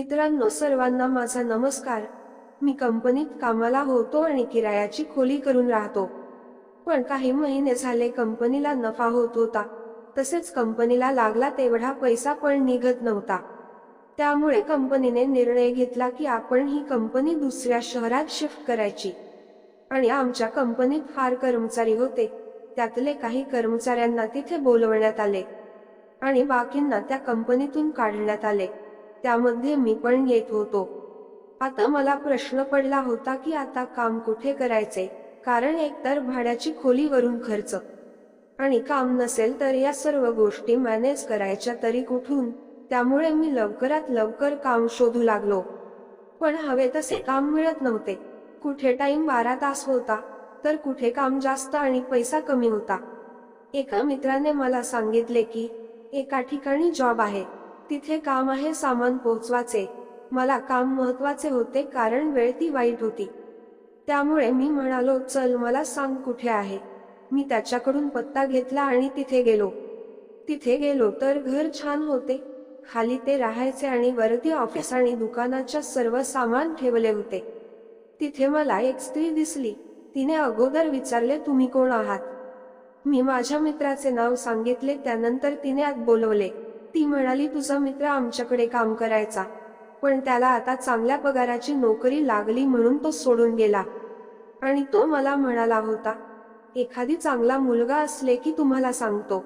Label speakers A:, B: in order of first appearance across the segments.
A: मित्रांनो सर्वांना माझा नमस्कार. मी कंपनीत कामाला होतो आणि किरायाची खोली करून राहतो. पण काही महिने झाले कंपनीला नफा होत होता. तसेच कंपनीला लागला तेवढा पैसा पण निघत नव्हता. त्यामुळे कंपनीने निर्णय घेतला की आपण ही कंपनी दुसऱ्या शहरात शिफ्ट करायची. आणि आमच्या कंपनीत फार कर्मचारी होते. त्यातले काही कर्मचाऱ्यांना तिथे बोलवण्यात आले. आणि बाकींना त्या कंपनीतून काढण्यात आले. त्यामध्ये मी पण येत होतो. आता मला प्रश्न पडला होता की आता काम कुठे करायचे? कारण एकतर भाड्याची खोलीवरून खर्च आणि काम नसेल तर या सर्व गोष्टी मॅनेज करायच्या तरी कुठून? त्यामुळे मी लवकरात लवकर काम शोधू लागलो. पण हवे तसे काम मिळत नव्हते. कुठे टाइम बारा तास होता तर कुठे काम जास्त आणि पैसा कमी होता. एका मित्राने मला सांगितले की एका ठिकाणी जॉब आहे. तिथे काम आहे सामान पोहोचवाचे मला काम महत्त्वाचे होते कारण वेळ ती वाईट होती. त्यामुळे मी म्हणालो चल मला सांग कुठे आहे. मी त्याच्याकडून पत्ता घेतला आणि तिथे गेलो. तिथे गेलो तर घर छान होते. खाली ते राहायचे आणि वरती ऑफिस आणि दुकानाच्या सर्व सामान ठेवले होते. तिथे मला एक स्त्री दिसली. तिने अगोदर विचारले तुम्ही कोण आहात? मी माझ्या मित्राचे नाव सांगितले त्यानंतर तिने आत बोलवले ती म्हणाली तुझा मित्र आमच्याकडे काम करायचा. पण त्याला आता चांगल्या पगाराची नोकरी लागली म्हणून तो सोडून गेला. आणि तो मला म्हणाला होता एखादी चांगला मुलगा असले की तुम्हाला सांगतो.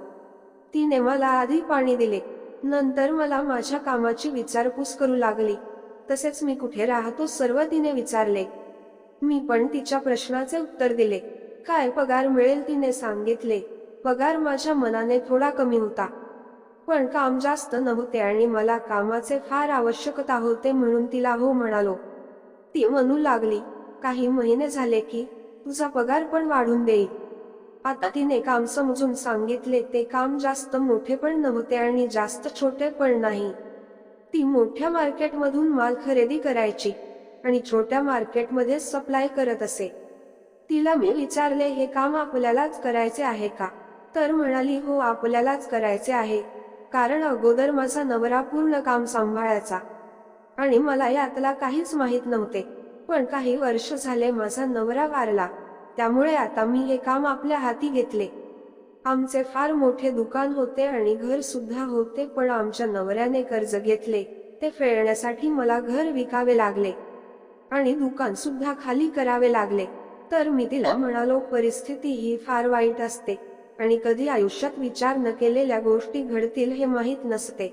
A: तिने मला आधी पाणी दिले. नंतर मला माझ्या कामाची विचारपूस करू लागली. तसेच मी कुठे राहतो सर्व तिने विचारले. मी पण तिच्या प्रश्नाचे उत्तर दिले. काय पगार मिळेल तिने सांगितले. पगार माझ्या मनाने थोडा कमी होता. पण काम जास्त नव्हते आणि मला कामाचे फार आवश्यकता होते म्हणून तिला हो म्हणालो. ती म्हणू लागली काही महिने झाले की तुझा पगार पण वाढून देईल. आता तिने काम समजून सांगितले ते काम जास्त मोठे पण नव्हते आणि जास्त छोटे पण नाही. ती मोठ्या मार्केटमधून माल खरेदी करायची आणि छोट्या मार्केटमध्ये सप्लाय करत असे. तिला मी विचारले हे काम आपल्यालाच करायचे आहे का? तर म्हणाली हो आपल्यालाच करायचे आहे. कारण अगोदर माझा नवरा पूर्ण काम सांभाळायचा. आणि मला यातला काहीच माहीत नव्हते. पण काही वर्ष झाले माझा नवरा वारला. त्यामुळे आता मी हे काम आपल्या हाती घेतले. आमचे फार मोठे दुकान होते आणि घर सुद्धा होते पण आमच्या नवऱ्याने कर्ज घेतले. ते फेडण्यासाठी मला घर विकावे लागले. आणि दुकान सुद्धा खाली करावे लागले. तर मी तिला म्हणालो परिस्थिती ही फार वाईट असते. आणि कधी आयुष्यात विचार न केलेल्या गोष्टी घडतील हे माहीत नसते.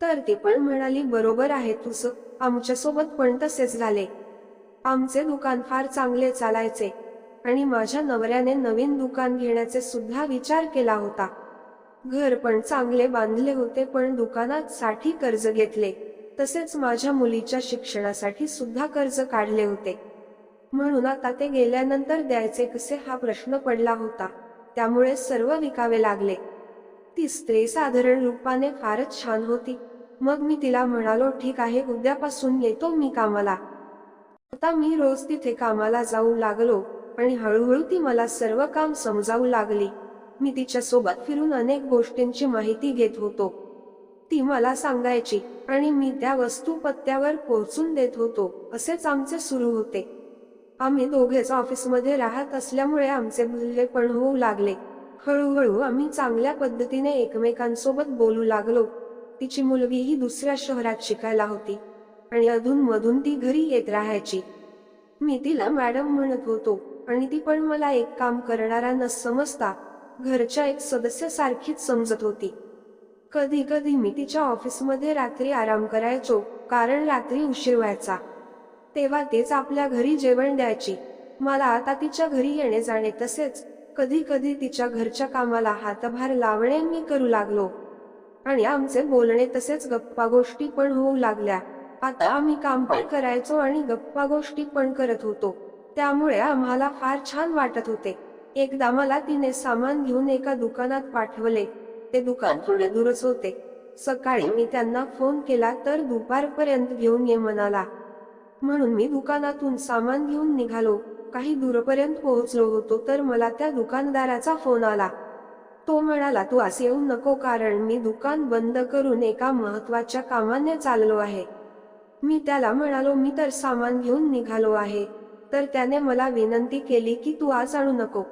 A: तर ती पण म्हणाली बरोबर आहे तुझं आमच्यासोबत पण तसेच झाले. आमचे दुकान फार चांगले चालायचे आणि माझ्या नवऱ्याने नवीन दुकान घेण्याचे सुद्धा विचार केला होता. घर पण चांगले बांधले होते पण दुकानात साठी कर्ज घेतले. तसेच माझ्या मुलीच्या शिक्षणासाठी सुद्धा कर्ज काढले होते. म्हणून आता ते गेल्यानंतर द्यायचे कसे हा प्रश्न पडला होता. त्यामुळे सर्व विकावे लागले. ती स्त्री साधारण रूपाने फारच छान होती. मग मी तिला म्हणालो ठीक आहे उद्यापासून येतो मी कामाला. आता मी रोज तिथे कामाला जाऊ लागलो आणि हळूहळू ती मला सर्व काम समजावू लागली. मी तिच्या सोबत फिरून अनेक गोष्टींची माहिती घेत होतो. ती मला सांगायची आणि मी त्या वस्तू पत्त्यावर पोहोचून देत होतो असेच आमचे सुरू होते. आम्ही दोघेच ऑफिसमध्ये राहत असल्यामुळे आमचे बोलले पण होऊ लागले. हळूहळू आम्ही चांगल्या पद्धतीने एकमेकांसोबत बोलू लागलो. तिची मुलगी ही दुसऱ्या शहरात शिकायला होती आणि अधून मधून ती घरी येत राहायची. मी तिला मॅडम म्हणत होतो आणि ती पण मला एक काम करणारा न समजता घरच्या एक सदस्यासारखीच समजत होती. कधी कधी मी तिच्या ऑफिसमध्ये रात्री आराम करायचो कारण रात्री उशीर व्हायचा. तेव्हा तेच आपल्या घरी जेवण द्यायची. मला आता तिच्या घरी येणे जाणे तसेच कधी कधी तिच्या घरच्या कामाला हातभार लावणे मी करू लागलो. आणि आमचे बोलणे तसेच गप्पा गोष्टी पण होऊ लागल्या. आता आम्ही काम पण करायचो आणि गप्पा गोष्टी पण करत होतो. त्यामुळे आम्हाला फार छान वाटत होते. एकदा मला तिने सामान घेऊन एका दुकानात पाठवले. ते दुकान थोडे दूरच होते. सकाळी मी त्यांना फोन केला तर दुपारपर्यंत घेऊन ये म्हणाला. म्हणून मी दुकानातून सामान घेऊन निघालो. काही दूरपर्यंत पोहोचलो होतो तर मला त्या दुकानदाराचा फोन आला. तो म्हणाला तू असे येऊ नको कारण मी दुकान बंद करून एका महत्त्वाच्या कामाने चाललो आहे. मी त्याला म्हणालो मी तर सामान घेऊन निघालो आहे. तर त्याने मला विनंती केली की तू आज आणू नको.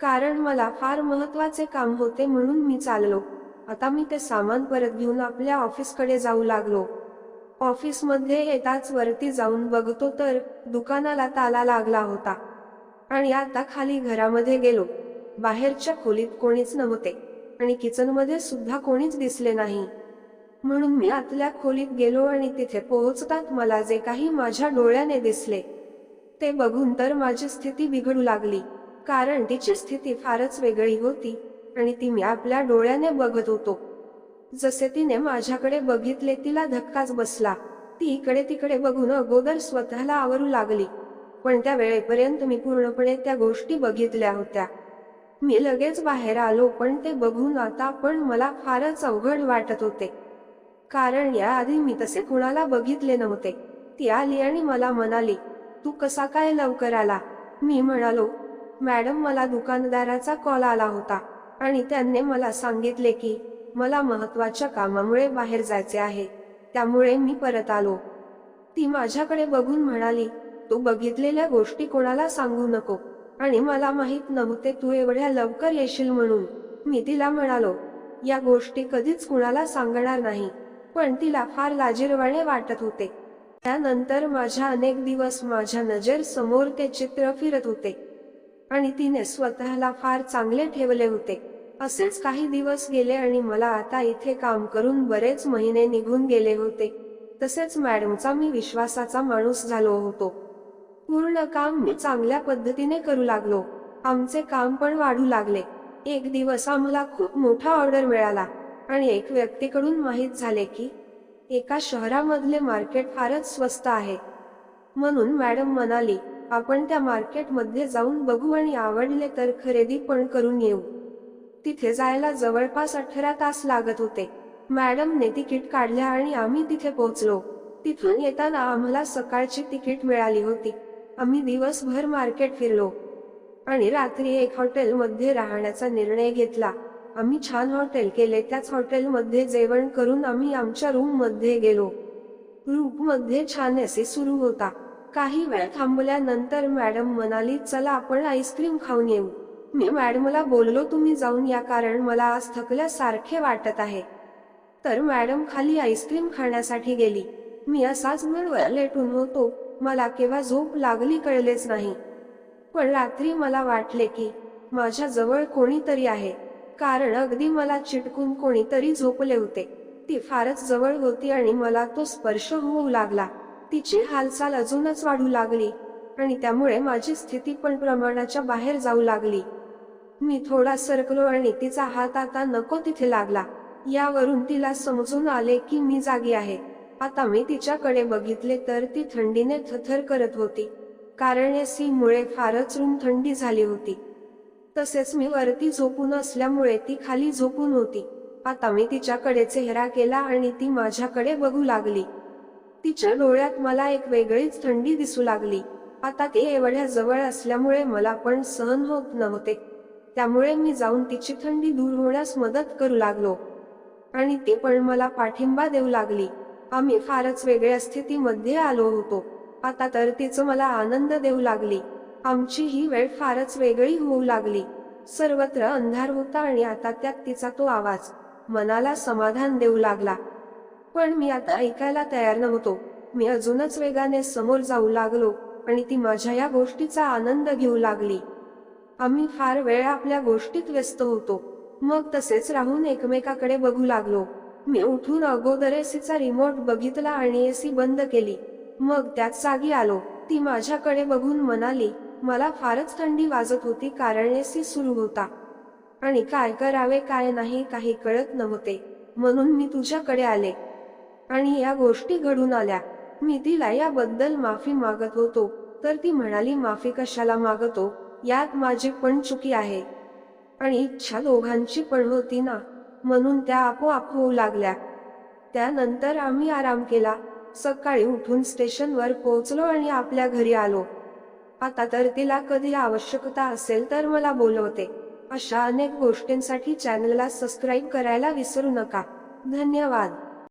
A: कारण मला फार महत्त्वाचे काम होते म्हणून मी चाललो. आता मी ते सामान परत घेऊन आपल्या ऑफिसकडे जाऊ लागलो. ऑफिसमध्ये येताच वरती जाऊन बघतो तर दुकानाला ताला लागला होता. आणि आता खाली घरामध्ये गेलो. बाहेरच्या खोलीत कोणीच नव्हते. आणि किचनमध्ये सुद्धा कोणीच दिसले नाही. म्हणून मी आतल्या खोलीत गेलो आणि तिथे पोहोचतात मला जे काही माझ्या डोळ्याने दिसले ते बघून तर माझी स्थिती बिघडू लागली. कारण तिची स्थिती फारच वेगळी होती आणि ती मी आपल्या डोळ्याने बघत होतो. जसे तिने माझ्याकडे बघितले तिला धक्काच बसला. ती इकडे तिकडे बघून अगोदर स्वतःला आवरू लागली. पण त्या वेळेपर्यंत मी पूर्णपणे त्या गोष्टी बघितल्या होत्या. मी लगेच बाहेर आलो पण ते बघून आता पण मला फारच अवघड वाटत होते. कारण याआधी मी तसे कुणाला बघितले नव्हते. ती आली आणि मला म्हणाली तू कसा काय लवकर आला? मी म्हणालो मॅडम मला दुकानदाराचा कॉल आला होता आणि त्यांनी मला सांगितले की मला महत्त्वाच्या कामामुळे बाहेर जायचे आहे. त्यामुळे मी परत आलो. ती माझ्याकडे बघून म्हणाली तू बघितलेल्या गोष्टी कोणाला सांगू नको. आणि मला माहीत नव्हते तू एवढ्या लवकर येशील म्हणून. मी तिला म्हणालो या गोष्टी कधीच कुणाला सांगणार नाही. पण तिला फार लाजीरवाणे वाटत होते. त्यानंतर माझ्या अनेक दिवस माझ्या नजर समोर ते चित्र फिरत होते. आणि तिने स्वतःला फार चांगले ठेवले होते. असेच काही दिवस गेले आणि मला आता इथे काम करून बरेच महिने निघून गेले होते. तसेच मॅडमचा मी विश्वासाचा माणूस झालो होतो. पूर्ण काम मी चांगल्या पद्धतीने करू लागलो. आमचे काम पण वाढू लागले. एक दिवस आम्हाला खूप मोठा ऑर्डर मिळाला. आणि एक व्यक्तीकडून माहीत झाले की एका शहरामधले मार्केट फारच स्वस्त आहे. म्हणून मॅडम म्हणाली आपण त्या मार्केटमध्ये जाऊन बघू आणि आवडले तर खरेदी पण करून येऊ. तिथे जायला जवळपास अठरा तास लागत होते. मॅडमने तिकीट काढल्या आणि आम्ही तिथे पोहोचलो. तिथून येताना आम्हाला सकाळची तिकीट मिळाली होती. आम्ही दिवसभर मार्केट फिरलो. आणि रात्री एक हॉटेलमध्ये राहण्याचा निर्णय घेतला. आम्ही छान हॉटेल केले त्याच हॉटेलमध्ये जेवण करून आम्ही आमच्या रूममध्ये गेलो. रूममध्ये छान असे सुरू होता. काही वेळ थांबल्यानंतर मॅडम म्हणाली चला आपण आईस्क्रीम खाऊन येऊ. मी मॅडमला बोललो तुम्ही जाऊन या कारण मला आज थकल्यासारखे वाटत आहे. तर मॅडम खाली आईस्क्रीम खाण्यासाठी गेली. मी असाच मिळवर लेटून होतो. मला केव्हा झोप लागली कळलेच नाही. पण रात्री मला वाटले की माझ्या जवळ कोणीतरी आहे. कारण अगदी मला चिटकून कोणीतरी झोपले होते. ती फारच जवळ होती आणि मला तो स्पर्श होऊ लागला. तिची हालचाल अजूनच वाढू लागली. आणि त्यामुळे माझी स्थिती पण प्रमाणाच्या बाहेर जाऊ लागली. मी थोडा सरकलो आणि तिचा हात आता नको तिथे लागला. यावरून तिला समजून आले की मी जागी आहे. आता मी तिच्याकडे बघितले तर ती थंडीने थरथर करत होती. कारण एसी मुळे फारच रूम थंडी झाली होती. तसेच मी वरती झोपून असल्यामुळे ती खाली झोपून होती. आता मी तिच्याकडे चेहरा केला आणि ती माझ्याकडे बघू लागली. तिच्या डोळ्यात मला एक वेगळीच थंडी दिसू लागली. आता ती एवढ्या जवळ असल्यामुळे मला पण सहन होत नव्हते. त्यामुळे मी जाऊन तिची थंडी दूर होण्यास मदत करू लागलो. आणि ती पण मला पाठिंबा देऊ लागली. आम्ही फारच वेगळ्या स्थितीमध्ये आलो होतो. आता तर तिचं मला आनंद देऊ लागली. आमची ही वेळ फारच वेगळी होऊ लागली. सर्वत्र अंधार होता आणि आता त्यात तिचा तो आवाज मनाला समाधान देऊ लागला. पण मी आता ऐकायला तयार नव्हतो. मी अजूनच वेगाने समोर जाऊ लागलो आणि ती माझ्या या गोष्टीचा आनंद घेऊ लागली. आम्ही फार वेळ आपल्या गोष्टीत व्यस्त होतो. मग तसेच राहून एकमेकाकडे बघू लागलो. मी उठून अगोदर एसीचा रिमोट बघितला आणि एसी बंद केली. मग त्याच जागी आलो. ती माझ्याकडे बघून म्हणाली मला फारच थंडी वाजत होती कारण एसी सुरू होता. आणि काय करावे काय नाही काही कळत नव्हते. म्हणून मी तुझ्याकडे आले. आणि या गोष्टी घडून आल्या. मी तिला याबद्दल माफी मागत होतो. तर ती म्हणाली माफी कशाला मागतो? यात माझी पण चुकी आहे. आणि इच्छा दोघांची पण होती ना म्हणून त्या आपोआप होऊ लागल्या. त्यानंतर आम्ही आराम केला. सकाळी उठून स्टेशनवर पोहोचलो आणि आपल्या घरी आलो. आता तर तिला कधी आवश्यकता असेल तर मला बोलवते. अशा अनेक गोष्टींसाठी चॅनलला सबस्क्राईब करायला विसरू नका. धन्यवाद.